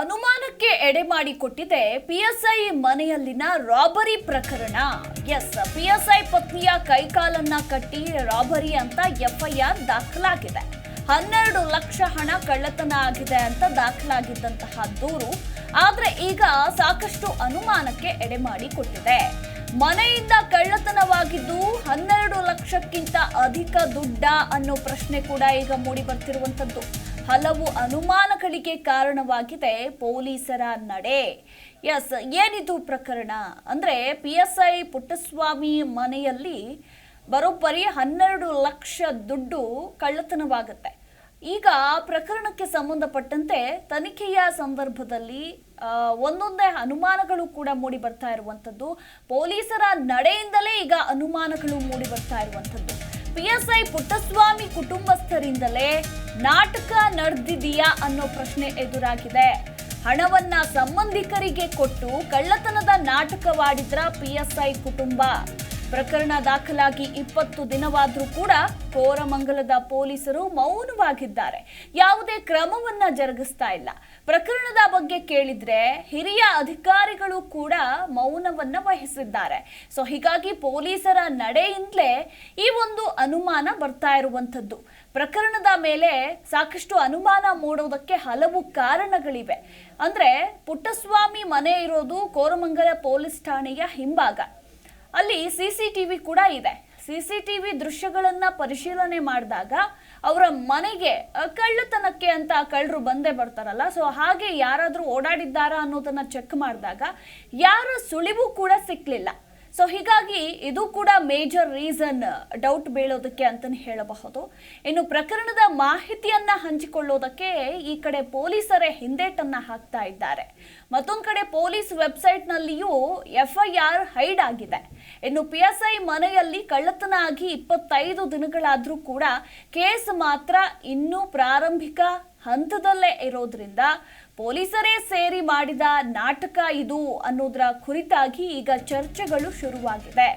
ಅನುಮಾನಕ್ಕೆ ಎಡೆ ಮಾಡಿಕೊಟ್ಟಿದೆ ಪಿಎಸ್ಐ ಮನೆಯಲ್ಲಿನ ರಾಬರಿ ಪ್ರಕರಣ. ಎಸ್, ಪಿಎಸ್ಐ ಪತ್ನಿಯ ಕೈಕಾಲನ್ನ ಕಟ್ಟಿ ರಾಬರಿ ಅಂತ ಎಫ್ಐಆರ್ ದಾಖಲಾಗಿದೆ. ಹನ್ನೆರಡು ಲಕ್ಷ ಹಣ ಕಳ್ಳತನ ಆಗಿದೆ ಅಂತ ದಾಖಲಾಗಿದ್ದಂತಹ ದೂರು ಆದ್ರೆ ಈಗ ಸಾಕಷ್ಟು ಅನುಮಾನಕ್ಕೆ ಎಡೆ ಮಾಡಿಕೊಟ್ಟಿದೆ. ಮನೆಯಿಂದ ಕಳ್ಳತನವಾಗಿದ್ದು ಹನ್ನೆರಡು ಲಕ್ಷಕ್ಕಿಂತ ಅಧಿಕ ದುಡ್ಡ ಅನ್ನೋ ಪ್ರಶ್ನೆ ಕೂಡ ಈಗ ಮೂಡಿ ಬರ್ತಿರುವಂತದ್ದು ಹಲವು ಅನುಮಾನಗಳಿಗೆ ಕಾರಣವಾಗಿದೆ ಪೊಲೀಸರ ನಡೆ. ಎಸ್, ಏನಿದು ಪ್ರಕರಣ? ಅಂದ್ರೆ ಪಿ ಎಸ್ ಐ ಪುಟ್ಟಸ್ವಾಮಿ ಮನೆಯಲ್ಲಿ ಬರೋಬ್ಬರಿ ಹನ್ನೆರಡು ಲಕ್ಷ ದುಡ್ಡು ಕಳ್ಳತನವಾಗುತ್ತೆ. ಈಗ ಪ್ರಕರಣಕ್ಕೆ ಸಂಬಂಧಪಟ್ಟಂತೆ ತನಿಖೆಯ ಸಂದರ್ಭದಲ್ಲಿ ಒಂದೊಂದೇ ಅನುಮಾನಗಳು ಕೂಡ ಮೂಡಿ ಬರ್ತಾ ಇರುವಂಥದ್ದು. ಪೊಲೀಸರ ನಡೆಯಿಂದಲೇ ಈಗ ಅನುಮಾನಗಳು ಮೂಡಿ ಬರ್ತಾ ಇರುವಂಥದ್ದು. ಪಿ ಎಸ್ ಐ ಪುಟ್ಟಸ್ವಾಮಿ ಕುಟುಂಬಸ್ಥರಿಂದಲೇ ನಾಟಕ ನಡೆದಿದೆಯಾ ಅನ್ನೋ ಪ್ರಶ್ನೆ ಎದುರಾಗಿದೆ. ಹಣವನ್ನ ಸಂಬಂಧಿಕರಿಗೆ ಕೊಟ್ಟು ಕಳ್ಳತನದ ನಾಟಕವಾಡಿದ್ರ ಪಿ ಎಸ್ ಐ ಕುಟುಂಬ. ಪ್ರಕರಣ ದಾಖಲಾಗಿ ಇಪ್ಪತ್ತು ದಿನವಾದರೂ ಕೂಡ ಕೋರಮಂಗಲದ ಪೊಲೀಸರು ಮೌನವಾಗಿದ್ದಾರೆ. ಯಾವುದೇ ಕ್ರಮವನ್ನ ಜರುಗಿಸ್ತಾ ಇಲ್ಲ. ಪ್ರಕರಣದ ಬಗ್ಗೆ ಕೇಳಿದ್ರೆ ಹಿರಿಯ ಅಧಿಕಾರಿಗಳು ಕೂಡ ಮೌನವನ್ನ ವಹಿಸಿದ್ದಾರೆ. ಸೊ ಹೀಗಾಗಿ ಪೊಲೀಸರ ನಡೆಯಿಂದಲೇ ಈ ಒಂದು ಅನುಮಾನ ಬರ್ತಾ ಇರುವಂಥದ್ದು. ಪ್ರಕರಣದ ಮೇಲೆ ಸಾಕಷ್ಟು ಅನುಮಾನ ಮೂಡೋದಕ್ಕೆ ಹಲವು ಕಾರಣಗಳಿವೆ. ಅಂದ್ರೆ ಪುಟ್ಟಸ್ವಾಮಿ ಮನೆ ಇರೋದು ಕೋರಮಂಗಲ ಪೊಲೀಸ್ ಠಾಣೆಯ ಹಿಂಭಾಗ. ಅಲ್ಲಿ ಸಿಸಿಟಿವಿ ಕೂಡ ಇದೆ. ಸಿಸಿಟಿವಿ ದೃಶ್ಯಗಳನ್ನ ಪರಿಶೀಲನೆ ಮಾಡಿದಾಗ ಅವರ ಮನೆಗೆ ಕಳ್ಳತನಕ್ಕೆ ಅಂತ ಕಳ್ಳರು ಬಂದೇ ಬರ್ತಾರಲ್ಲ, ಸೊ ಹಾಗೆ ಯಾರಾದರೂ ಓಡಾಡಿದ್ದಾರಾ ಅನ್ನೋದನ್ನ ಚೆಕ್ ಮಾಡಿದಾಗ ಯಾರ ಸುಳಿವು ಕೂಡ ಸಿಕ್ಲಿಲ್ಲ. ಸೊ ಹೀಗಾಗಿ ಇದು ಕೂಡ ಮೇಜರ್ ರೀಸನ್ ಡೌಟ್ ಬೀಳೋದಕ್ಕೆ ಅಂತಲೇ ಹೇಳಬಹುದು. ಇನ್ನು ಪ್ರಕರಣದ ಮಾಹಿತಿಯನ್ನ ಹಂಚಿಕೊಳ್ಳೋದಕ್ಕೆ ಈ ಕಡೆ ಪೊಲೀಸರೇ ಹಿಂದೇಟನ್ನ ಹಾಕ್ತಾ ಇದ್ದಾರೆ. ಮತ್ತೊಂದು ಕಡೆ ಪೊಲೀಸ್ ವೆಬ್ಸೈಟ್ನಲ್ಲಿಯೂ ಎಫ್ಐಆರ್ ಹೈಡ್ ಆಗಿದೆ. ಇನ್ನು ಪಿ ಎಸ್ ಐ ಮನೆಯಲ್ಲಿ ಕಳ್ಳತನ ಆಗಿ ಇಪ್ಪತ್ತೈದು ದಿನಗಳಾದರೂ ಕೂಡ ಕೇಸ್ ಮಾತ್ರ ಇನ್ನೂ ಪ್ರಾರಂಭಿಕ ಹಂತದಲ್ಲೇ ಇರೋದ್ರಿಂದ ಪೊಲೀಸರೇ ಸೇರಿ ಮಾಡಿದ ನಾಟಕ ಇದು ಅನ್ನೋದರ ಕುರಿತಾಗಿ ಈಗ ಚರ್ಚೆಗಳು ಶುರುವಾಗಿದೆ.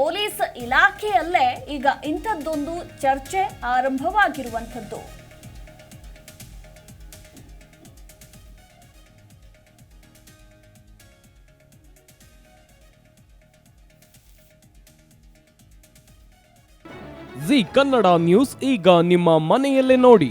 ಪೊಲೀಸ್ ಇಲಾಖೆಯಲ್ಲೇ ಈಗ ಇಂಥದ್ದೊಂದು ಚರ್ಚೆ ಆರಂಭವಾಗಿರುವಂಥದ್ದು. ಜಿ ಕನ್ನಡ ನ್ಯೂಸ್ ಈಗ ನಿಮ್ಮ ಮನೆಯಲ್ಲೇ ನೋಡಿ.